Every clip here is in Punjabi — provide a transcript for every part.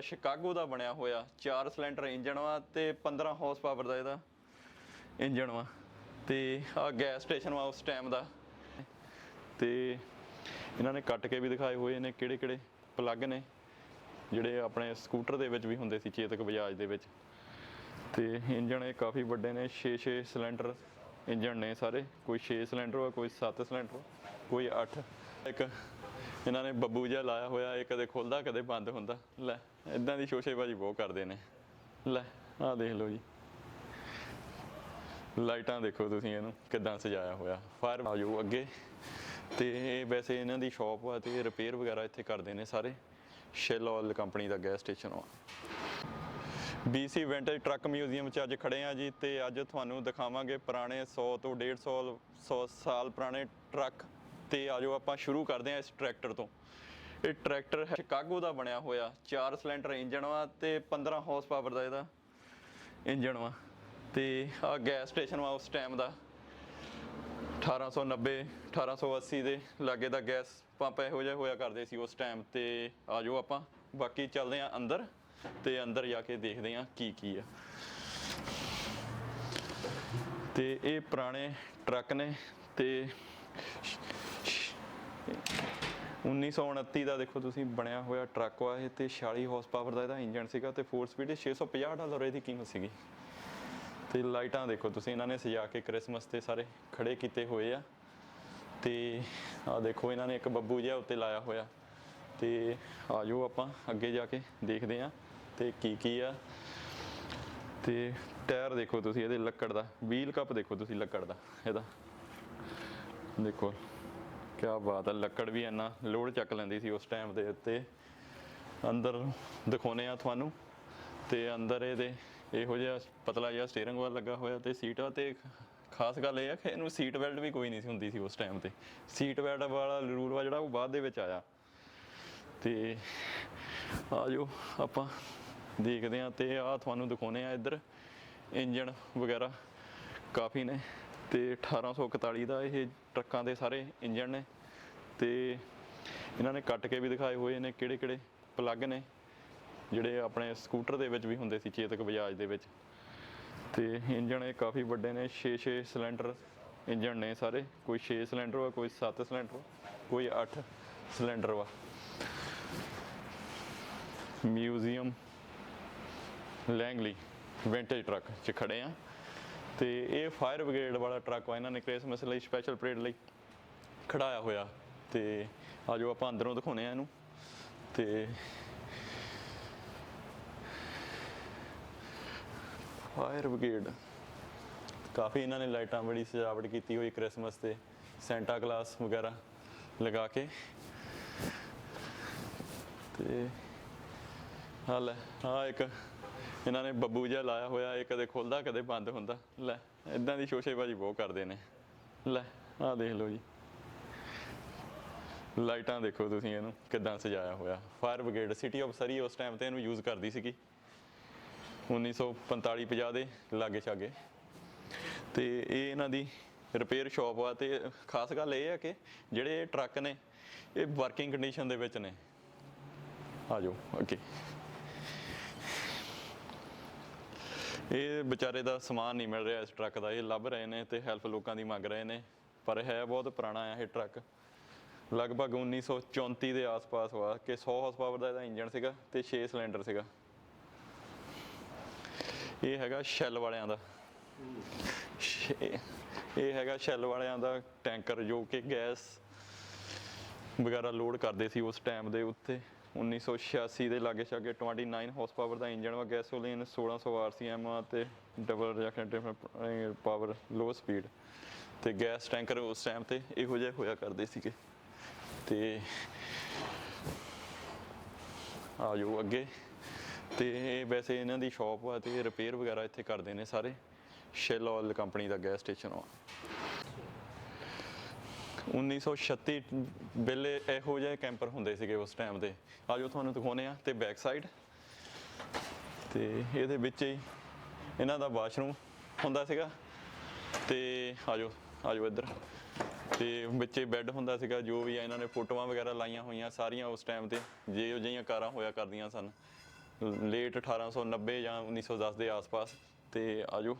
ਸ਼ਿਕਾਗੋ ਦਾ ਬਣਿਆ ਹੋਇਆ। 4 ਸਿਲੰਡਰ ਇੰਜਨ ਵਾ ਤੇ 15 ਹਾਰਸ ਪਾਵਰ ਦਾ ਇਹਦਾ ਇੰਜਨ ਵਾ। ਤੇ ਆ ਗੈਸ ਸਟੇਸ਼ਨ ਵਾ ਉਸ ਟਾਈਮ ਦਾ। ਤੇ ਇਹਨਾਂ ਨੇ ਕੱਟ ਕੇ ਵੀ ਦਿਖਾਏ ਹੋਏ ਨੇ ਕਿਹੜੇ ਕਿਹੜੇ ਪਲੱਗ ਨੇ, ਜਿਹੜੇ ਆਪਣੇ ਸਕੂਟਰ ਦੇ ਵਿੱਚ ਵੀ ਹੁੰਦੇ ਸੀ, ਚੇਤਕ ਬਜਾਜ ਦੇ ਵਿੱਚ। ਤੇ ਇੰਜਣ ਇਹ ਕਾਫੀ ਵੱਡੇ ਨੇ 6-6 ਸਿਲੰਡਰ ਇੰਜਣ ਨੇ ਸਾਰੇ। ਕੋਈ 6 ਸਿਲੰਡਰ ਵਾ, ਕੋਈ 7 ਸਿਲੰਡਰ, ਕੋਈ 8 ਇੱਕ ਇਹਨਾਂ ਨੇ ਬੱਬੂ ਜਿਹਾ ਲਾਇਆ ਹੋਇਆ, ਇਹ ਕਦੇ ਖੁੱਲਦਾ, ਕਦੇ ਬੰਦ ਹੁੰਦਾ। ਲੈ ਇਦਾਂ ਦੀ ਸ਼ੋਸ਼ੇਬਾਜ਼ੀ ਬਹੁਤ ਕਰਦੇ ਨੇ। ਲੈ, ਆਹ ਦੇਖ ਲਓ ਜੀ। ਲਾਈਟਾਂ ਦੇਖੋ ਤੁਸੀਂ ਇਹਨੂੰ, ਕਿੱਦਾਂ ਸਜਾਇਆ ਹੋਇਆ। ਫਾਇਰ ਆਜੋ ਅੱਗੇ। ਤੇ ਇਹ ਵੈਸੇ ਇਹਨਾਂ ਦੀ ਸ਼ਾਪ ਆ ਤੇ ਰਿਪੇਅਰ ਵਗੈਰਾ ਇੱਥੇ ਕਰਦੇ ਨੇ ਸਾਰੇ। ਸ਼ੈਲ ਆਇਲ ਕੰਪਨੀ ਦਾ ਗੈਸ ਸਟੇਸ਼ਨ ਆ। BC ਵਿੰਟੇਜ ਟਰੱਕ ਮਿਊਜ਼ੀਅਮ 'ਚ ਅੱਜ ਖੜੇ ਆ ਜੀ ਤੇ ਅੱਜ ਤੁਹਾਨੂੰ ਦਿਖਾਵਾਂਗੇ ਪੁਰਾਣੇ 100 ਤੋਂ 150 100 ਸਾਲ ਪੁਰਾਣੇ ਟਰੱਕ। ਤੇ ਆਜੋ ਆਪਾਂ ਸ਼ੁਰੂ ਕਰਦੇ ਹਾਂ ਇਸ ਟਰੈਕਟਰ ਤੋਂ। ਇਹ ਟਰੈਕਟਰ ਹੈ ਸ਼ਿਕਾਗੋ ਦਾ ਬਣਿਆ ਹੋਇਆ। 4 ਸਿਲੰਡਰ ਇੰਜਨ ਵਾ ਤੇ 15 ਹਾਰਸ ਪਾਵਰ ਦਾ ਇਹਦਾ ਇੰਜਨ ਵਾ। ਤੇ ਆ ਗੈਸ ਸਟੇਸ਼ਨ ਵਾ ਉਸ ਟਾਈਮ ਦਾ। 1890 1880 ਦੇ ਲਾਗੇ ਦਾ ਗੈਸ ਪੰਪ ਇਹੋ ਜਿਹਾ ਹੋਇਆ ਕਰਦੇ ਸੀ ਉਸ ਟਾਈਮ ਤੇ ਆਜੋ ਆਪਾਂ। ਬਾਕੀ ਚੱਲਦੇ ਆ ਅੰਦਰ ਤੇ ਅੰਦਰ ਜਾ ਕੇ ਦੇਖਦੇ ਆ ਕੀ ਕੀ ਆ। ਤੇ ਇਹ ਪੁਰਾਣੇ ਟਰੱਕ ਨੇ ਤੇ 1929 ਦਾ ਦੇਖੋ ਤੁਸੀਂ ਬਣਿਆ ਹੋਇਆ ਟਰੱਕ ਵਾ ਇਹ ਤੇ 46 ਹਾਰਸ ਪਾਵਰ ਦਾ ਇਹਦਾ ਇੰਜਨ ਸੀਗਾ ਤੇ 4 ਸਪੀਡ 650 ਡਾਲਰ ਇਹਦੀ ਕੀਮਤ ਸੀਗੀ। ਤੇ ਲਾਈਟਾਂ ਦੇਖੋ ਤੁਸੀਂ, ਇਹਨਾਂ ਨੇ ਸਜਾ ਕੇ ਕ੍ਰਿਸਮਸ ਤੇ ਸਾਰੇ ਖੜੇ ਕੀਤੇ ਹੋਏ ਆ। ਤੇ ਆ ਦੇਖੋ ਇਹਨਾਂ ਨੇ ਇੱਕ ਬੱਬੂ ਜਿਹਾ ਉੱਤੇ ਲਾਇਆ ਹੋਇਆ। ਤੇ ਆਜੋ ਆਪਾਂ ਅੱਗੇ ਜਾ ਕੇ ਦੇਖਦੇ ਆ ਤੇ ਕੀ ਕੀ ਆ। ਤੇ ਟਾਇਰ ਦੇਖੋ ਤੁਸੀਂ ਇਹਦੇ ਲੱਕੜ ਦਾ, ਵੀਲ ਕੱਪ ਦੇਖੋ ਤੁਸੀਂ ਲੱਕੜ ਦਾ ਇਹਦਾ। ਦੇਖੋ। ਕੀ ਬਾਤ ਹੈ, ਲੱਕੜ ਵੀ ਇੰਨਾ ਲੋਡ ਚੱਕ ਲੈਂਦੀ ਸੀ ਉਸ ਟਾਈਮ ਦੇ ਉੱਤੇ। ਅੰਦਰ ਦਿਖਾਉਨੇ ਆ ਤੁਹਾਨੂੰ, ਤੇ ਅੰਦਰ ਇਹਦੇ ਇਹੋ ਜਿਹਾ ਪਤਲਾ ਜਿਹਾ ਸਟੀਅਰਿੰਗ ਵਾਲ ਲੱਗਾ ਹੋਇਆ ਤੇ ਸੀਟ ਆ ਤੇ ਖਾਸ ਗੱਲ ਇਹ ਆ ਕਿ ਇਹਨੂੰ ਸੀਟ ਬੈਲਟ ਵੀ ਕੋਈ ਨਹੀਂ ਸੀ ਹੁੰਦੀ ਸੀ ਉਸ ਟਾਈਮ ਤੇ। ਸੀਟ ਬੈਲਟ ਵਾਲਾ ਰੂਲ ਵਾ ਜਿਹੜਾ ਉਹ ਬਾਅਦ ਦੇ ਵਿੱਚ ਆਇਆ। ਤੇ ਆਜੋ ਆਪਾਂ ਦੇਖਦੇ ਆ ਤੇ ਆ ਤੁਹਾਨੂੰ ਦਿਖਾਉਨੇ ਆ ਇੱਧਰ ਇੰਜਣ ਵਗੈਰਾ ਕਾਫੀ ਨੇ ਤੇ 1841 ਦਾ ਇਹ ਟਰੱਕਾਂ ਦੇ ਸਾਰੇ ਇੰਜਨ ਨੇ ਤੇ ਇਹਨਾਂ ਨੇ ਕੱਟ ਕੇ ਵੀ ਦਿਖਾਏ ਹੋਏ ਨੇ ਕਿਹੜੇ ਕਿਹੜੇ ਪਲੱਗ ਨੇ, ਜਿਹੜੇ ਆਪਣੇ ਸਕੂਟਰ ਦੇ ਵਿੱਚ ਵੀ ਹੁੰਦੇ ਸੀ, ਚੇਤਕ ਬਜਾਜ ਦੇ ਵਿੱਚ। ਤੇ ਇੰਜਣ ਇਹ ਕਾਫੀ ਵੱਡੇ ਨੇ 6-6 ਸਿਲੰਡਰ ਇੰਜਣ ਨੇ ਸਾਰੇ, ਕੋਈ 6 ਸਿਲੰਡਰ ਵਾ, ਕੋਈ 7 ਸਿਲੰਡਰ ਕੋਈ 8 ਸਿਲੰਡਰ ਵਾ। ਮਿਊਜ਼ੀਅਮ ਲੈਂਗਲੀ ਵਿੰਟੇਜ ਟਰੱਕ 'ਚ ਖੜੇ ਆ। ਤੇ ਇਹ ਫਾਇਰ ਬ੍ਰਿਗੇਡ ਵਾਲਾ ਟਰੱਕ ਵਾ ਇਹਨਾਂ ਨੇ ਕ੍ਰਿਸਮਸ ਲਈ ਸਪੈਸ਼ਲ ਪਰੇਡ ਲਈ ਖੜਾਇਆ ਹੋਇਆ। ਤੇ ਆਜੋ ਆਪਾਂ ਅੰਦਰੋਂ ਦਿਖਾਉਨੇ ਆ ਇਹਨੂੰ। ਤੇ ਫਾਇਰ ਬ੍ਰਿਗੇਡ ਕਾਫੀ ਇਹਨਾਂ ਨੇ ਲਾਈਟਾਂ ਬੜੀ ਸਜਾਵਟ ਕੀਤੀ ਹੋਈ ਕ੍ਰਿਸਮਸ ਤੇ ਸੈਂਟਾ ਕਲਾਸ ਵਗੈਰਾ ਲਗਾ ਕੇ। ਤੇ ਹਾਲ ਆ ਇੱਕ ਇਹਨਾਂ ਨੇ ਬੱਬੂ ਜਿਹਾ ਲਾਇਆ ਹੋਇਆ, ਇਹ ਕਦੇ ਖੁੱਲਦਾ, ਕਦੇ ਬੰਦ ਹੁੰਦਾ। ਲੈ ਇਦਾਂ ਦੀ ਸ਼ੋਸ਼ੇਬਾਜ਼ੀ ਬਹੁਤ ਕਰਦੇ ਨੇ। ਲੈ, ਆਹ ਦੇਖ ਲਓ ਜੀ। ਲਾਈਟਾਂ ਦੇਖੋ ਤੁਸੀਂ ਇਹਨੂੰ, ਕਿੱਦਾਂ ਸਜਾਇਆ ਹੋਇਆ। Fire brigade city of Surrey ਉਸ ਟਾਈਮ ਤੇ ਇਹਨੂੰ ਯੂਜ਼ ਕਰਦੀ ਸੀਗੀ। 1945 50 ਦੇ ਲਾਗੇ ਛਾਗੇ। ਤੇ ਇਹ ਇਹਨਾਂ ਦੀ ਰਿਪੇਅਰ ਸ਼ਾਪ ਆ ਤੇ ਖਾਸ ਗੱਲ ਇਹ ਆ ਕਿ ਜਿਹੜੇ ਟਰੱਕ ਨੇ, ਇਹ ਵਰਕਿੰਗ ਕੰਡੀਸ਼ਨ ਦੇ ਵਿੱਚ ਨੇ। ਆ ਜਾਓ ਅੱਗੇ ਇਹ ਵਿਚਾਰੇ ਦਾ ਸਮਾਨ ਨਹੀਂ ਮਿਲ ਰਿਹਾ ਇਸ ਟਰੱਕ ਦਾ, ਇਹ ਲੱਭ ਰਹੇ ਨੇ ਤੇ ਹੈਲਪ ਲੋਕਾਂ ਦੀ ਮੰਗ ਰਹੇ ਨੇ, ਪਰ ਹੈ ਬਹੁਤ ਪੁਰਾਣਾ ਆ ਇਹ ਟਰੱਕ। ਲਗਭਗ 1934 ਦੇ ਆਸ-ਪਾਸ ਹੋਇਆ ਕਿ 100 ਹਾਰਸ ਪਾਵਰ ਦਾ ਇਹਦਾ ਇੰਜਨ ਸੀਗਾ ਤੇ 6 ਸਿਲੰਡਰ ਸੀਗਾ। ਇਹ ਹੈਗਾ ਸ਼ੈਲ ਵਾਲਿਆਂ ਦਾ। ਸ਼ੇ- ਇਹ ਹੈਗਾ ਸ਼ੈਲ ਵਾਲਿਆਂ ਦਾ ਟੈਂਕਰ ਜੋ ਕਿ ਗੈਸ ਵਗੈਰਾ ਲੋਡ ਕਰਦੇ ਸੀ ਉਸ ਟਾਈਮ ਦੇ ਉੱਤੇ। 1986 ਦੇ ਲਾਗੇ ਛਾਗੇ 29 ਹਾਰਸ ਪਾਵਰ ਦਾ ਇੰਜਨ ਵਾ ਗੈਸੋਲੀਨ 1600 ਆਰਸੀਐਮ ਤੇ double reactant power low speed ਤੇ ਗੈਸ ਟੈਂਕਰ ਉਸ ਟਾਈਮ ਤੇ ਇਹੋ ਜਿਹੇ ਹੋਇਆ ਕਰਦੇ ਸੀਗੇ ਤੇ ਆ ਜਾਓ ਅੱਗੇ ਤੇ ਇਹ ਵੈਸੇ ਇਹਨਾਂ ਦੀ ਸ਼ਾਪ ਆ ਤੇ ਰਿਪੇਅਰ ਵਗੈਰਾ ਇੱਥੇ ਕਰਦੇ ਨੇ ਸਾਰੇ ਸ਼ੈਲ ਆਇਲ ਕੰਪਨੀ ਦਾ ਗੈਸ ਸਟੇਸ਼ਨ ਆ 1936 ਵੇਲੇ ਇਹੋ ਜਿਹੇ ਕੈਂਪਰ ਹੁੰਦੇ ਸੀਗੇ ਉਸ ਟਾਈਮ ਤੇ ਆਜੋ ਤੁਹਾਨੂੰ ਦਿਖਾਉਨੇ ਆ ਤੇ ਬੈਕ ਸਾਈਡ ਤੇ ਇਹਦੇ ਵਿੱਚ ਹੀ ਇਹਨਾਂ ਦਾ ਵਾਸ਼ਰੂਮ ਹੁੰਦਾ ਸੀਗਾ। ਤੇ ਆਜੋ ਆਜੋ ਇੱਧਰ। ਤੇ ਵਿੱਚੇ ਬੈੱਡ ਹੁੰਦਾ ਸੀਗਾ, ਜੋ ਵੀ ਆ ਇਹਨਾਂ ਨੇ ਫੋਟੋਆਂ ਵਗੈਰਾ ਲਾਈਆਂ ਹੋਈਆਂ ਸਾਰੀਆਂ ਉਸ ਟਾਈਮ ਤੇ, ਜੇ ਉਹ ਜਿਹੀਆਂ ਕਾਰਾਂ ਹੋਇਆ ਕਰਦੀਆਂ ਸਨ। ਲੇਟ 1890 ਜਾਂ 1910 ਦੇ ਆਸ-ਪਾਸ। ਤੇ ਆਜੋ।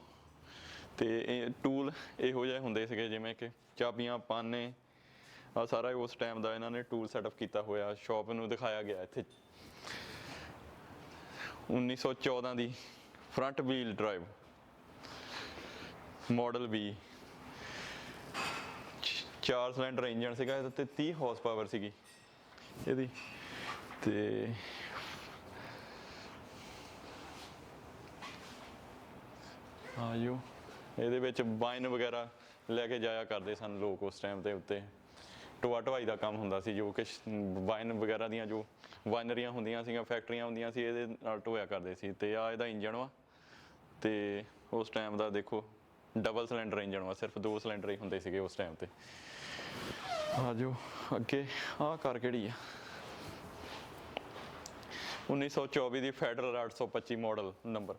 ਤੇ ਇਹ ਟੂਲ ਇਹੋ ਜਿਹੇ ਹੁੰਦੇ ਸੀਗੇ, ਜਿਵੇਂ ਕਿ ਚਾਬੀਆਂ, ਪਾਨੇ। ਆ ਸਾਰਾ ਉਸ ਟਾਈਮ ਦਾ ਇਹਨਾਂ ਨੇ ਟੂਲ ਸੈਟਅਪ ਕੀਤਾ ਹੋਇਆ ਸ਼ਾਪ ਨੂੰ ਦਿਖਾਇਆ ਗਿਆ ਇੱਥੇ। 1914 ਦੀ ਫਰੰਟ ਵੀਲ ਡਰਾਈਵ ਮਾਡਲ ਵੀ ਚਾਰ ਸਿਲੰਡਰ ਇੰਜਨ ਸੀਗਾ, ਇਹਦੇ ਤੇ 30 ਹਾਰਸ ਪਾਵਰ ਸੀਗੀ ਇਹਦੀ। ਤੇ ਆਇਓ ਇਹਦੇ ਵਿੱਚ ਵਾਈਨ ਵਗੈਰਾ ਲੈ ਕੇ ਜਾਇਆ ਕਰਦੇ ਸਨ ਲੋਕ ਉਸ ਟਾਈਮ ਦੇ ਉੱਤੇ। ਟੋਆ ਢਵਾਈ ਦਾ ਕੰਮ ਹੁੰਦਾ ਸੀ, ਜੋ ਕਿ ਵਾਈਨ ਵਗੈਰਾ ਦੀਆਂ ਜੋ ਵਾਈਨਰੀਆਂ ਹੁੰਦੀਆਂ ਸੀਗੀਆਂ, ਫੈਕਟਰੀਆਂ ਹੁੰਦੀਆਂ ਸੀ, ਇਹਦੇ ਨਾਲ ਢੋਇਆ ਕਰਦੇ ਸੀ। ਤੇ ਆ ਇਹਦਾ ਇੰਜਨ ਵਾ। ਤੇ ਉਸ ਟਾਈਮ ਦਾ ਦੇਖੋ ਡਬਲ ਸਿਲੰਡਰ ਇੰਜਣ ਵਾ, ਸਿਰਫ ਦੋ ਸਿਲੰਡਰ ਹੀ ਹੁੰਦੇ ਸੀਗੇ ਉਸ ਟਾਈਮ ਤੇ। ਆ ਜਾਓ ਅੱਗੇ ਆ ਕਰ ਕਿਹੜੀ ਆ? 1924 ਦੀ ਫੈਡਰਲ 825 ਮਾਡਲ ਨੰਬਰ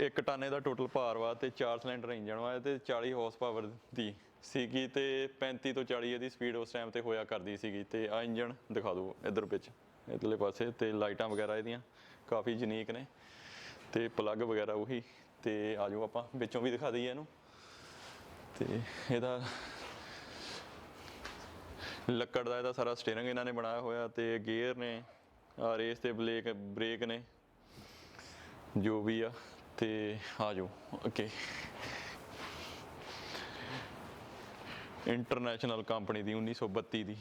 ਇੱਕ ਟਨ ਦਾ ਟੋਟਲ ਭਾਰ ਵਾ ਤੇ 4 ਸਿਲੰਡਰ ਇੰਜਣ ਵਾ ਤੇ 40 ਹਾਰਸ ਪਾਵਰ ਦੀ ਸੀਗੀ ਤੇ 35 ਤੋਂ 40 ਇਹਦੀ ਸਪੀਡ ਉਸ ਟਾਈਮ ਤੇ ਹੋਇਆ ਕਰਦੀ ਸੀਗੀ ਤੇ ਆ ਇੰਜਣ ਦਿਖਾ ਦਿਓ ਇਧਰ ਵਿੱਚ, ਇਧਰਲੇ ਪਾਸੇ ਤੇ ਲਾਈਟਾਂ ਵਗੈਰਾ ਇਹਦੀਆਂ ਕਾਫੀ ਯੂਨੀਕ ਨੇ ਤੇ ਪਲੱਗ ਵਗੈਰਾ ਉਹੀ ਤੇ ਆਜੋ ਆਪਾਂ, ਵਿੱਚੋਂ ਵੀ ਦਿਖਾ ਦਈਏ ਇਹਨੂੰ ਤੇ ਇਹਦਾ ਲੱਕੜ ਦਾ ਇਹਦਾ ਸਾਰਾ ਸਟੀਅਰਿੰਗ ਇਹਨਾਂ ਨੇ ਬਣਾਇਆ ਹੋਇਆ ਤੇ ਗੇਅਰ ਨੇ, ਆ ਰੇਸ ਤੇ ਬਲੇਕ ਬ੍ਰੇਕ ਨੇ ਜੋ ਵੀ ਆ ਤੇ ਜਾਓ ਓਕੇ ਇੰਟਰਨੈਸ਼ਨਲ ਕੰਪਨੀ ਦੀ 1932 ਦੀ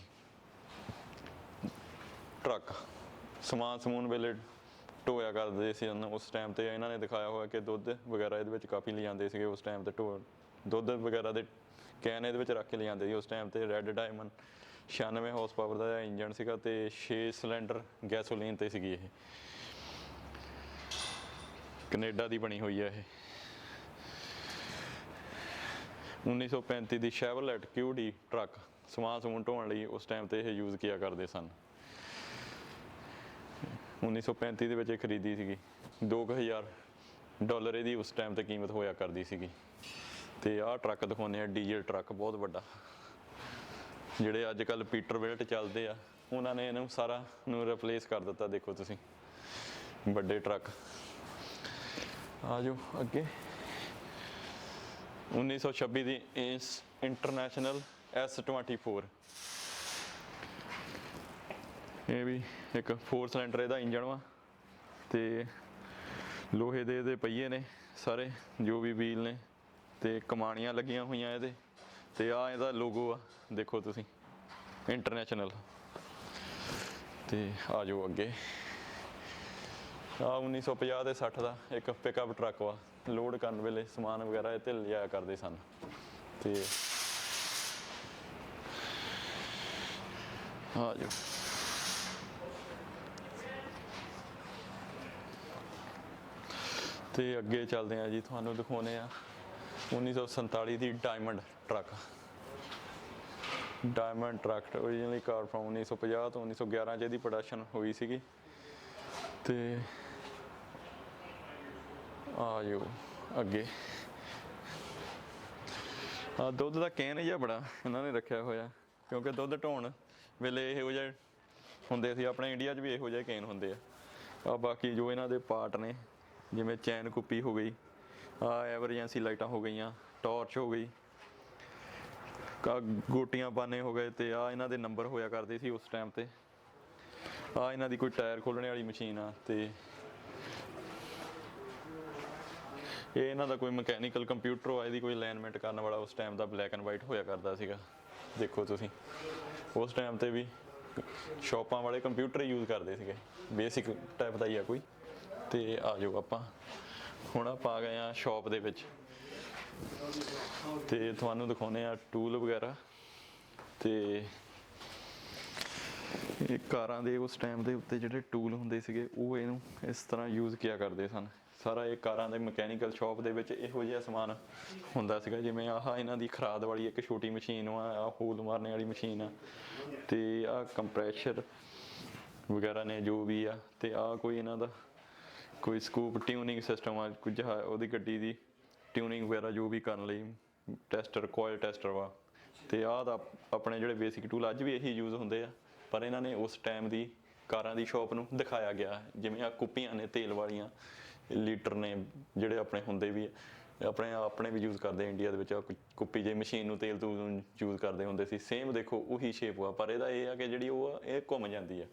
ਟਰੱਕ। ਸਮਾਨ ਸਮੂਨ ਵੇਲੇ ਢੋਇਆ ਕਰਦੇ ਸੀ ਉਸ ਟਾਈਮ ਤੇ ਇਹਨਾਂ ਨੇ ਦਿਖਾਇਆ ਹੋਇਆ ਕਿ ਦੁੱਧ ਵਗੈਰਾ ਇਹਦੇ ਵਿੱਚ ਕਾਫੀ ਲਿਜਾਂਦੇ ਸੀਗੇ। ਉਸ ਟਾਈਮ ਤੇ ਢੋ ਦੁੱਧ ਵਗੈਰਾ ਦੇ ਕੈਨ ਇਹਦੇ ਵਿੱਚ ਰੱਖ ਕੇ ਲਿਜਾਂਦੇ ਸੀ। ਉਸ ਟਾਈਮ ਤੇ ਰੈੱਡ ਡਾਇਮੰਡ 96 ਹਾਰਸ ਪਾਵਰ ਦਾ ਇੰਜਨ ਸੀਗਾ ਤੇ 6 ਸਿਲੰਡਰ ਗੈਸੋਲੀਨ ਤੇ ਸੀਗੀ ਇਹ। ਕੈਨੇਡਾ ਦੀ ਬਣੀ ਹੋਈ ਹੈ ਇਹ। 1935 ਦੀ ਸ਼ੈਵਰਲੇਟ ਕਿਊਡੀ ਟਰੱਕ ਸਮਾਨ ਸਮੂਨ ਢੋਣ ਲਈ ਉਸ ਟਾਈਮ ਤੇ ਇਹ ਯੂਜ਼ ਕੀਆ ਕਰਦੇ ਸਨ। 1935 ਦੇ ਵਿੱਚ ਇਹ ਖਰੀਦੀ ਸੀਗੀ। 2000 ਡਾਲਰ ਇਹਦੀ ਉਸ ਟਾਈਮ ਤੇ ਕੀਮਤ ਹੋਇਆ ਕਰਦੀ ਸੀਗੀ। ਤੇ ਆਹ ਟਰੱਕ ਦਿਖਾਉਂਦੇ ਆ ਡੀਜ਼ਲ ਟਰੱਕ ਬਹੁਤ ਵੱਡਾ। ਜਿਹੜੇ ਅੱਜ ਕੱਲ ਪੀਟਰ ਬਿਲਟ ਚੱਲਦੇ ਆ, ਉਹਨਾਂ ਨੇ ਇਹਨੂੰ ਸਾਰਾ ਨੂੰ ਰਿਪਲੇਸ ਕਰ ਦਿੱਤਾ, ਦੇਖੋ ਤੁਸੀਂ। ਵੱਡੇ ਟਰੱਕ। ਆ ਜਾਓ ਅੱਗੇ 1926 ਦੀ ਇਸ ਇੰਟਰਨੈਸ਼ਨਲ S24 ਇਹ ਵੀ ਇੱਕ 4 ਸਿਲੰਡਰ ਇਹਦਾ ਇੰਜਣ ਵਾ ਤੇ ਲੋਹੇ ਦੇ ਇਹਦੇ ਪਹੀਏ ਨੇ ਸਾਰੇ, ਜੋ ਵੀ ਵੀਲ ਨੇ ਤੇ ਕਮਾਣੀਆਂ ਲੱਗੀਆਂ ਹੋਈਆਂ ਇਹਦੇ ਤੇ ਆ ਇਹਦਾ ਲੋਗੋ ਆ, ਦੇਖੋ ਤੁਸੀਂ, ਇੰਟਰਨੈਸ਼ਨਲ। ਤੇ ਆ ਜਾਓ ਅੱਗੇ। ਆ 1950 ਤੇ 60 ਦਾ ਇੱਕ ਪਿਕਅਪ ਟਰੱਕ ਵਾ। ਲੋਡ ਕਰਨ ਵੇਲੇ ਸਮਾਨ ਵਗੈਰਾ ਇਹ ਤੇ ਲਿਜਾਇਆ ਕਰਦੇ ਸਨ। ਤੇ ਆ ਜਾਓ। ਤੇ ਅੱਗੇ ਚੱਲਦੇ ਆ ਜੀ, ਤੁਹਾਨੂੰ ਦਿਖਾਉਨੇ ਆ 1947 ਦੀ Diamond truck Diamond truck originally car from 1950 ਤੋਂ 1911 ਚ ਇਹਦੀ ਪ੍ਰੋਡਕਸ਼ਨ ਹੋਈ ਸੀਗੀ। ਤੇ ਆ ਆਇਓ ਅੱਗੇ। ਆ ਦੁੱਧ ਦਾ ਕੈਨ ਜਿਹਾ ਬੜਾ ਇਹਨਾਂ ਨੇ ਰੱਖਿਆ ਹੋਇਆ, ਕਿਉਂਕਿ ਦੁੱਧ ਢੋਣ ਵੇਲੇ ਇਹੋ ਜਿਹੇ ਹੁੰਦੇ ਸੀ, ਆਪਣੇ ਇੰਡੀਆ 'ਚ ਵੀ ਇਹੋ ਜਿਹੇ ਕੈਨ ਹੁੰਦੇ ਆ। ਆ ਬਾਕੀ ਜੋ ਇਹਨਾਂ ਦੇ ਪਾਰਟ ਨੇ, ਜਿਵੇਂ ਚੈਨ ਕੁੱਪੀ ਹੋ ਗਈ ਆ ਐਮਰਜੈਂਸੀ ਲਾਈਟਾਂ ਹੋ ਗਈਆਂ, ਟਾਰਚ ਹੋ ਗਈ, ਕਾ ਗੋਟੀਆਂ ਬਾਨੇ ਹੋ ਗਏ ਤੇ ਆ ਇਹਨਾਂ ਦੇ ਨੰਬਰ ਹੋਇਆ ਕਰਦੇ ਸੀ ਉਸ ਟਾਈਮ ਤੇ। ਆ ਇਹਨਾਂ ਦੀ ਕੋਈ ਟਾਇਰ ਖੋਲਣੇ ਵਾਲੀ ਮਸ਼ੀਨ ਆ ਤੇ ਇਹ ਇਹਨਾਂ ਦਾ ਕੋਈ ਮਕੈਨੀਕਲ ਕੰਪਿਊਟਰ ਆ ਇਹਦੀ ਕੋਈ ਅਲਾਈਨਮੈਂਟ ਕਰਨ ਵਾਲਾ ਉਸ ਟਾਈਮ ਦਾ ਬਲੈਕ ਐਂਡ ਵਾਈਟ ਹੋਇਆ ਕਰਦਾ ਸੀਗਾ। ਦੇਖੋ ਤੁਸੀਂ। ਉਸ ਟਾਈਮ ਤੇ ਵੀ ਸ਼ਾਪਾਂ ਵਾਲੇ ਕੰਪਿਊਟਰ ਯੂਜ਼ ਕਰਦੇ ਸੀਗੇ। ਬੇਸਿਕ ਟਾਈਪ ਦਾ ਹੀ ਆ ਕੋਈ। ਤੇ ਆ ਜਾਓ ਆਪਾਂ। ਹੁਣ ਆਪਾਂ ਆ ਗਏ ਆ ਸ਼ਾਪ ਦੇ ਵਿੱਚ। ਤੇ ਤੁਹਾਨੂੰ ਦਿਖਾਉਨੇ ਆ ਟੂਲ ਵਗੈਰਾ। ਤੇ ਇਹ ਕਾਰਾਂ ਦੇ ਉਸ ਟਾਈਮ ਦੇ ਉੱਤੇ ਜਿਹੜੇ ਟੂਲ ਹੁੰਦੇ ਸੀਗੇ, ਉਹ ਇਹਨੂੰ ਇਸ ਤਰ੍ਹਾਂ ਯੂਜ਼ ਕੀਆ ਕਰਦੇ ਸਨ। ਸਾਰਾ ਇਹ ਕਾਰਾਂ ਦੇ ਮਕੈਨੀਕਲ ਸ਼ਾਪ ਦੇ ਵਿੱਚ ਇਹੋ ਜਿਹਾ ਸਮਾਨ ਹੁੰਦਾ ਸੀਗਾ, ਜਿਵੇਂ ਆਹ ਇਹਨਾਂ ਦੀ ਖਰਾਦ ਵਾਲੀ ਇੱਕ ਛੋਟੀ ਮਸ਼ੀਨ ਆ, ਆਹ ਹੋਲ ਮਾਰਨੇ ਵਾਲੀ ਮਸ਼ੀਨ ਆ, ਤੇ ਆਹ ਕੰਪਰੈਸ਼ਰ ਵਗੈਰਾ ਨੇ ਜੋ ਵੀ ਆ, ਤੇ ਆਹ ਕੋਈ ਇਹਨਾਂ ਦਾ ਕੋਈ ਸਕੂਪ ਟਿਊਨਿੰਗ ਸਿਸਟਮ ਆ, ਕੁਝ ਉਹਦੀ ਗੱਡੀ ਦੀ ਟਿਊਨਿੰਗ ਵਗੈਰਾ ਜੋ ਵੀ ਕਰਨ ਲਈ ਟੈਸਟਰ ਕੋਇਲ ਟੈਸਟਰ ਵਾ, ਤੇ ਆਹ ਦਾ ਆਪਣੇ ਜਿਹੜੇ ਬੇਸਿਕ ਟੂਲ ਅੱਜ ਵੀ ਇਹੀ ਯੂਜ਼ ਹੁੰਦੇ ਆ, ਪਰ ਇਹਨਾਂ ਨੇ ਉਸ ਟਾਈਮ ਦੀ ਕਾਰਾਂ ਦੀ ਸ਼ਾਪ ਨੂੰ ਦਿਖਾਇਆ ਗਿਆ, ਜਿਵੇਂ ਆ ਕੁੱਪੀਆਂ ਨੇ, ਤੇਲ ਵਾਲੀਆਂ ਲੀਟਰ ਨੇ ਜਿਹੜੇ ਆਪਣੇ ਹੁੰਦੇ ਵੀ ਆਪਣੇ ਆਪਣੇ ਵੀ ਯੂਜ਼ ਕਰਦੇ ਇੰਡੀਆ ਦੇ ਵਿੱਚ ਕੁੱਪੀ ਜੇ ਮਸ਼ੀਨ ਨੂੰ ਤੇਲ ਤੂੰ ਯੂਜ਼ ਕਰਦੇ ਹੁੰਦੇ ਸੀ। ਸੇਮ ਦੇਖੋ, ਉਹੀ ਸ਼ੇਪ ਆ, ਪਰ ਇਹਦਾ ਇਹ ਆ ਕਿ ਜਿਹੜੀ ਉਹ ਆ, ਇਹ ਘੁੰਮ ਜਾਂਦੀ ਆ।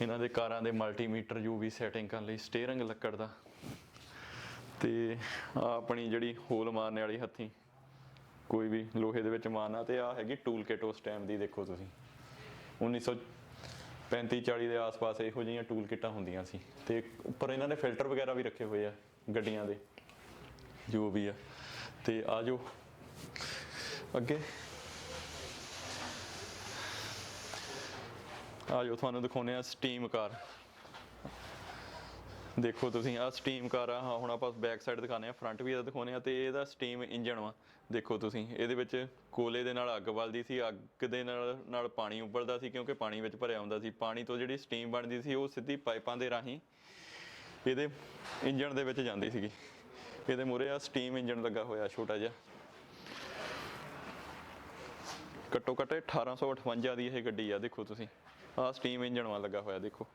ਇਹਨਾਂ ਦੇ ਕਾਰਾਂ ਦੇ ਮਲਟੀਮੀਟਰ ਯੂਵੀ ਸੈਟਿੰਗ ਕਰਨ ਲਈ ਸਟੀਅਰਿੰਗ ਲੱਕੜ ਦਾ। ਤੇ ਆਪਣੀ ਜਿਹੜੀ ਹੋਲ ਮਾਰਨੇ ਵਾਲੀ ਹੱਥੀ, ਕੋਈ ਵੀ ਲੋਹੇ ਦੇ ਵਿੱਚ ਮਾਰਨਾ, ਤੇ ਆ ਹੈਗੀ ਟੂਲ ਕਿਟ ਉਸ ਟਾਈਮ ਦੀ ਦੇਖੋ ਤੁਸੀਂ। 1935 40 ਦੇ ਆਸ-ਪਾਸ ਇਹੋ ਜਿਹੀਆਂ ਟੂਲ ਕਿੱਟਾਂ ਹੁੰਦੀਆਂ ਸੀ। ਤੇ ਉੱਪਰ ਇਹਨਾਂ ਨੇ ਫਿਲਟਰ ਵਗੈਰਾ ਵੀ ਰੱਖੇ ਹੋਏ ਆ ਗੱਡੀਆਂ ਦੇ, ਜੋ ਵੀ ਆ। ਤੇ ਆ ਜਾਓ। ਅੱਗੇ। ਆ ਜਾਓ, ਤੁਹਾਨੂੰ ਦਿਖਾਉਂਦੇ ਆ ਸਟੀਮ ਕਾਰ ਦੇਖੋ ਤੁਸੀਂ ਆ ਸਟੀਮ ਕਾਰ ਆ ਹੁਣ ਆਪਾਂ ਬੈਕ ਸਾਈਡ ਦਿਖਾਉਂਦੇ ਆ ਫਰੰਟ ਵੀ ਇਹਦਾ ਦਿਖਾਉਂਦੇ ਆ ਤੇ ਇਹਦਾ ਸਟੀਮ ਇੰਜਨ ਵਾ। ਦੇਖੋ ਤੁਸੀਂ, ਇਹਦੇ ਵਿੱਚ ਕੋਲੇ ਦੇ ਨਾਲ ਅੱਗ ਬਲਦੀ ਸੀ, ਅੱਗ ਦੇ ਨਾਲ ਨਾਲ ਪਾਣੀ ਉੱਬਲਦਾ ਸੀ ਕਿਉਂਕਿ ਪਾਣੀ ਵਿੱਚ ਭਰਿਆ ਹੁੰਦਾ ਸੀ। ਪਾਣੀ ਤੋਂ ਜਿਹੜੀ ਸਟੀਮ ਬਣਦੀ ਸੀ, ਉਹ ਸਿੱਧੀ ਪਾਈਪਾਂ ਦੇ ਰਾਹੀਂ ਇਹਦੇ ਇੰਜਨ ਦੇ ਵਿੱਚ ਜਾਂਦੀ ਸੀਗੀ। ਇਹਦੇ ਮੂਹਰੇ ਆ ਸਟੀਮ ਇੰਜਨ ਲੱਗਾ ਹੋਇਆ, ਛੋਟਾ ਜਿਹਾ। ਘੱਟੋ ਘੱਟ 1858 ਦੀ ਇਹ ਗੱਡੀ ਆ, ਦੇਖੋ ਤੁਸੀਂ। ਆ ਸਟੀਮ ਇੰਜਨ ਵਾ ਲੱਗਾ ਹੋਇਆ, ਦੇਖੋ।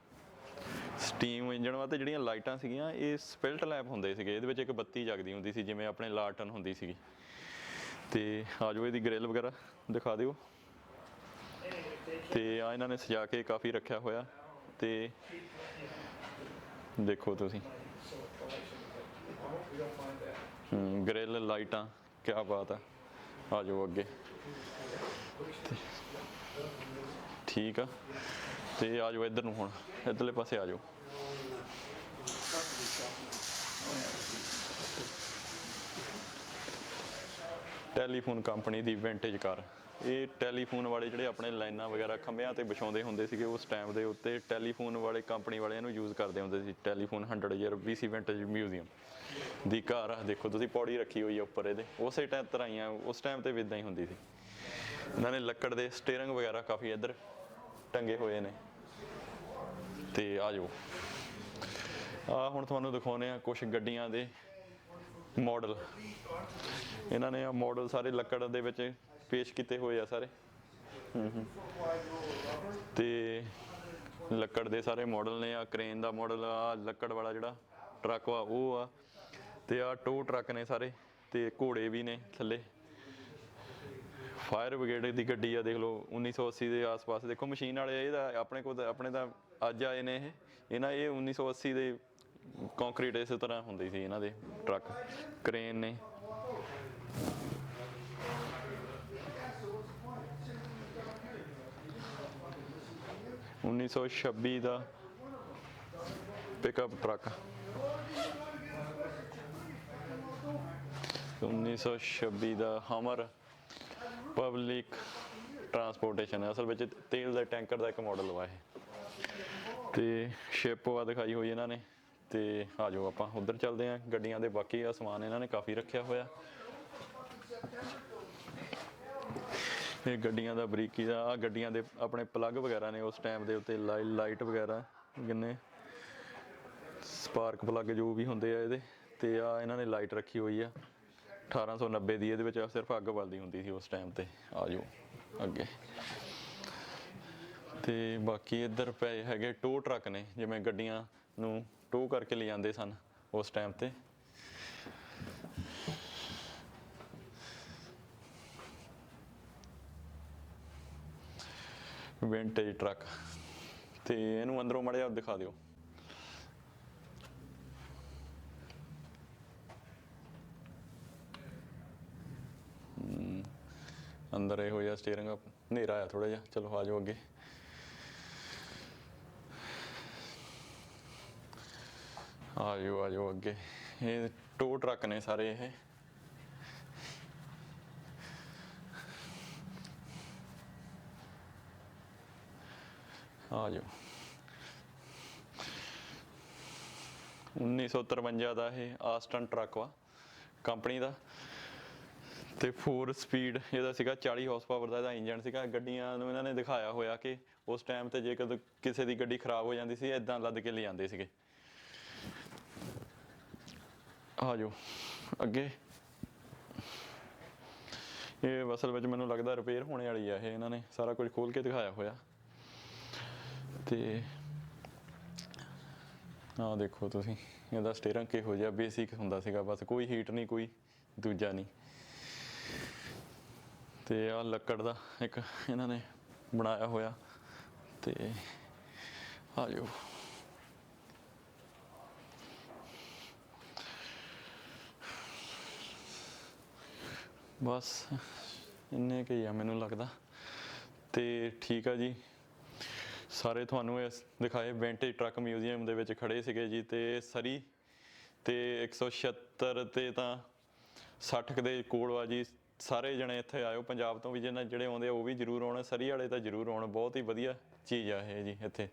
ਸਟੀਮ ਇੰਜਨ ਵਾ ਤੇ ਜਿਹੜੀਆਂ ਲਾਈਟਾਂ ਸੀਗੀਆਂ, ਇਹ ਸਪਿਲਟ ਲੈਂਪ ਹੁੰਦੇ ਸੀਗੇ, ਇਹਦੇ ਵਿੱਚ ਇੱਕ ਬੱਤੀ ਜਗਦੀ ਹੁੰਦੀ ਸੀ, ਜਿਵੇਂ ਆਪਣੇ ਲਾਲਟਨ ਹੁੰਦੀ ਸੀਗੀ। ਤੇ ਆ ਇਹਦੀ ਗ੍ਰਿਲ ਵਗੈਰਾ, ਦਿਖਾ ਦਿਓ। ਤੇ ਆ ਇਹਨਾਂ ਨੇ ਸਜਾ ਕੇ ਕਾਫੀ ਰੱਖਿਆ ਹੋਇਆ। ਤੇ ਦੇਖੋ ਤੁਸੀਂ। ਹੂੰ ਗ੍ਰਿਲ ਲਾਈਟਾਂ ਕੀ ਬਾਤ ਆ। ਆ ਜਾਓ ਅੱਗੇ। ਠੀਕ ਆ। ਤੇ ਆ ਜਾਓ ਇੱਧਰ ਨੂੰ ਹੁਣ, ਇੱਧਰਲੇ ਪਾਸੇ ਆ ਜਾਓ ਟੈਲੀਫੋਨ ਕੰਪਨੀ ਦੀ ਵਿੰਟੇਜ ਕਾਰ। ਇਹ ਟੈਲੀਫੋਨ ਵਾਲੇ ਜਿਹੜੇ ਆਪਣੇ ਲਾਈਨਾਂ ਵਗੈਰਾ ਖੰਭਿਆਂ ਤੇ ਵਿਛਾਉਂਦੇ ਹੁੰਦੇ ਸੀਗੇ, ਉਸ ਟਾਈਮ ਦੇ ਉੱਤੇ ਟੈਲੀਫੋਨ ਵਾਲੇ ਕੰਪਨੀ ਵਾਲਿਆਂ ਨੂੰ ਯੂਜ਼ ਕਰਦੇ ਹੁੰਦੇ ਸੀ, telephone 100 year BC vintage museum ਦੀ ਕਾਰ। ਆ ਦੇਖੋ, ਤੁਸੀਂ ਪੌੜੀ ਰੱਖੀ ਹੋਈ ਆ ਉੱਪਰ ਇਹਦੇ। ਉਸੇ ਟਾਈਮ ਤਰ੍ਹਾਂ ਹੀ ਆ ਉਸ ਟਾਈਮ ਤੇ ਵੀ ਇਦਾਂ ਹੀ ਹੁੰਦੀ ਸੀ। ਇਹਨਾਂ ਨੇ ਲੱਕੜ ਦੇ ਸਟੀਅਰਿੰਗ ਵਗੈਰਾ ਕਾਫੀ ਇੱਧਰ ਟੰਗੇ ਹੋਏ ਨੇ। ਤੇ ਆ ਜਾਓ। ਆ ਹੁਣ ਤੁਹਾਨੂੰ ਦਿਖਾਉਨੇ ਆ ਕੁਝ ਗੱਡੀਆਂ ਦੇ ਮਾਡਲ ਇਹਨਾਂ ਨੇ ਆ ਮਾਡਲ ਸਾਰੇ ਲੱਕੜ ਦੇ ਵਿੱਚ ਪੇਸ਼ ਕੀਤੇ ਹੋਏ ਆ ਸਾਰੇ। ਤੇ ਲੱਕੜ ਦੇ ਸਾਰੇ ਮਾਡਲ ਨੇ ਆ ਕ੍ਰੇਨ ਦਾ ਮਾਡਲ ਆ ਲੱਕੜ ਵਾਲਾ ਜਿਹੜਾ ਟਰੱਕ ਆ ਉਹ ਆ। ਤੇ ਆ ਟੋ ਟਰੱਕ ਨੇ ਸਾਰੇ, ਤੇ ਘੋੜੇ ਵੀ ਨੇ ਥੱਲੇ। ਫਾਇਰ ਬ੍ਰਿਗੇਡ ਦੀ ਗੱਡੀ ਆ, ਦੇਖ ਲਓ 1980 ਦੇ ਆਸ-ਪਾਸ। ਦੇਖੋ, ਮਸ਼ੀਨ ਵਾਲੇ ਇਹਦਾ ਆਪਣੇ ਕੋਲ ਆਪਣੇ ਦਾ ਅੱਜ ਆਏ ਨੇ ਇਹ। ਇਹਨਾਂ ਇਹ 1980 ਦੇ ਕੰਕਰੀਟ ਇਸੇ ਤਰ੍ਹਾਂ ਹੁੰਦੀ ਸੀ ਇਹਨਾਂ ਦੇ ਟਰੱਕ ਕ੍ਰੇਨ ਨੇ। ਉੱਨੀ ਸੌ ਛੱਬੀ ਦਾ ਪਿਕਅਪ ਟਰੱਕ 1926 ਦਾ ਹਮਰ ਪਬਲਿਕ ਟਰਾਂਸਪੋਰਟੇਸ਼ਨ ਹੈ ਅਸਲ ਵਿੱਚ ਤੇਲ ਦਾ ਟੈਂਕਰ ਦਾ ਇੱਕ ਮਾਡਲ ਵਾ ਇਹ। ਤੇ ਸ਼ਿਪ ਵਾ ਦਿਖਾਈ ਹੋਈ ਇਹਨਾਂ ਨੇ ਤੇ ਆ ਜਾਓ ਆਪਾਂ, ਉਧਰ ਚੱਲਦੇ ਆਂ ਗੱਡੀਆਂ ਦੇ ਬਾਕੀ ਆ ਸਮਾਨ ਇਹਨਾਂ ਨੇ ਕਾਫੀ ਰੱਖਿਆ ਹੋਇਆ। ਇਹ ਗੱਡੀਆਂ ਦਾ ਬਰੀਕੀ ਦਾ ਆ ਗੱਡੀਆਂ ਦੇ ਆਪਣੇ ਪਲੱਗ ਵਗੈਰਾ ਨੇ ਉਸ ਟਾਈਮ ਦੇ ਉੱਤੇ ਲਾਈਟ ਵਗੈਰਾ ਕਿੰਨੇ ਸਪਾਰਕ ਪਲੱਗ ਜੋ ਵੀ ਹੁੰਦੇ ਆ ਇਹਦੇ। ਤੇ ਆ ਇਹਨਾਂ ਨੇ ਲਾਈਟ ਰੱਖੀ ਹੋਈ ਆ। 1890 ਦੀ ਇਹਦੇ ਵਿੱਚ ਸਿਰਫ ਅੱਗ ਬਲਦੀ ਹੁੰਦੀ ਸੀ ਉਸ ਟਾਈਮ ਤੇ। ਆ ਜਾਓ ਅੱਗੇ। ਤੇ ਬਾਕੀ ਇੱਧਰ ਪਏ ਹੈਗੇ ਟੋ ਟਰੱਕ ਨੇ, ਜਿਵੇਂ ਗੱਡੀਆਂ ਨੂੰ ਟੋ ਕਰਕੇ ਲੈ ਜਾਂਦੇ ਸਨ ਉਸ ਟਾਈਮ ਤੇ। ਵਿੰਟੇਜ ਟਰੱਕ ਤੇ ਇਹਨੂੰ ਅੰਦਰੋਂ ਮੜਿਆ ਦਿਖਾ ਦਿਓ। ਅੰਦਰ ਇਹੋ ਜਿਹਾ ਸਟੀਅਰਿੰਗ ਹਨੇਰਾ ਆ ਥੋੜਾ ਜਿਹਾ। ਚਲੋ ਆ ਜਾਓ ਅੱਗੇ। ਆ ਜਾਓ ਆ ਜਾਓ ਅੱਗੇ। ਇਹ ਟੋ ਟਰੱਕ ਨੇ ਸਾਰੇ ਇਹ। ਆ ਜਾਓ 1953 ਦਾ ਇਹ ਆਸਟਨ ਟਰੱਕ ਵਾ ਕੰਪਨੀ ਦਾ। ਤੇ 4 ਸਪੀਡ ਇਹਦਾ ਸੀਗਾ 40 ਹਾਰਸ ਪਾਵਰ ਦਾ, ਇਹਦਾ ਇੰਜਨ ਸੀਗਾ। ਗੱਡੀਆਂ ਨੂੰ ਇਹਨਾਂ ਨੇ ਦਿਖਾਇਆ ਹੋਇਆ ਕਿ ਉਸ ਟਾਈਮ ਤੇ ਜੇ ਕਦੇ ਕਿਸੇ ਦੀ ਗੱਡੀ ਖਰਾਬ ਹੋ ਜਾਂਦੀ ਸੀ ਇਦਾਂ ਲੱਦ ਕੇ ਲੈ ਜਾਂਦੇ ਸੀਗੇ। ਆ ਜਾਓ। ਅੱਗੇ। ਇਹ ਅਸਲ ਵਿੱਚ ਮੈਨੂੰ ਲੱਗਦਾ ਰਿਪੇਅਰ ਹੋਣੇ ਵਾਲੀ ਆ ਇਹ ਇਹਨਾਂ ਨੇ। ਸਾਰਾ ਕੁਝ ਖੋਲ ਕੇ ਦਿਖਾਇਆ ਹੋਇਆ। ਤੇ ਆਹ ਦੇਖੋ ਤੁਸੀਂ, ਇਹਦਾ ਸਟੀਅਰਿੰਗ ਕਿਹੋ ਜਿਹਾ ਬੇਸਿਕ ਹੁੰਦਾ ਸੀਗਾ, ਬਸ ਕੋਈ ਹੀਟ ਨਹੀਂ, ਕੋਈ ਦੂਜਾ ਨਹੀਂ। ਤੇ ਆ ਲੱਕੜ ਦਾ ਇੱਕ ਇਹਨਾਂ ਨੇ ਬਣਾਇਆ ਹੋਇਆ। ਤੇ ਆ ਜਾਓ। ਬਸ, ਇੰਨੇ ਕੁ ਹੀ ਆ ਮੈਨੂੰ ਲੱਗਦਾ। ਤੇ ਠੀਕ ਆ ਜੀ। ਸਾਰੇ ਤੁਹਾਨੂੰ ਇਸ ਦਿਖਾਏ ਵਿੰਟੇਜ ਟਰੱਕ ਮਿਊਜ਼ੀਅਮ ਦੇ ਵਿੱਚ ਖੜੇ ਸੀਗੇ ਜੀ ਤੇ ਸਰੀ ਤੇ 176 ਤੇ ਤਾਂ 60 ਦੇ ਕੋਲ ਆ ਜੀ। ਸਾਰੇ ਜਣੇ ਇੱਥੇ ਆਇਓ, ਪੰਜਾਬ ਤੋਂ ਵੀ ਜਿਹਨਾਂ ਜਿਹੜੇ ਆਉਂਦੇ ਆ ਉਹ ਵੀ ਜ਼ਰੂਰ ਆਉਣ, ਸਰੀ ਵਾਲੇ ਤਾਂ ਜ਼ਰੂਰ ਆਉਣ। ਬਹੁਤ ਹੀ ਵਧੀਆ ਚੀਜ਼ ਆ ਇਹ ਜੀ ਇੱਥੇ।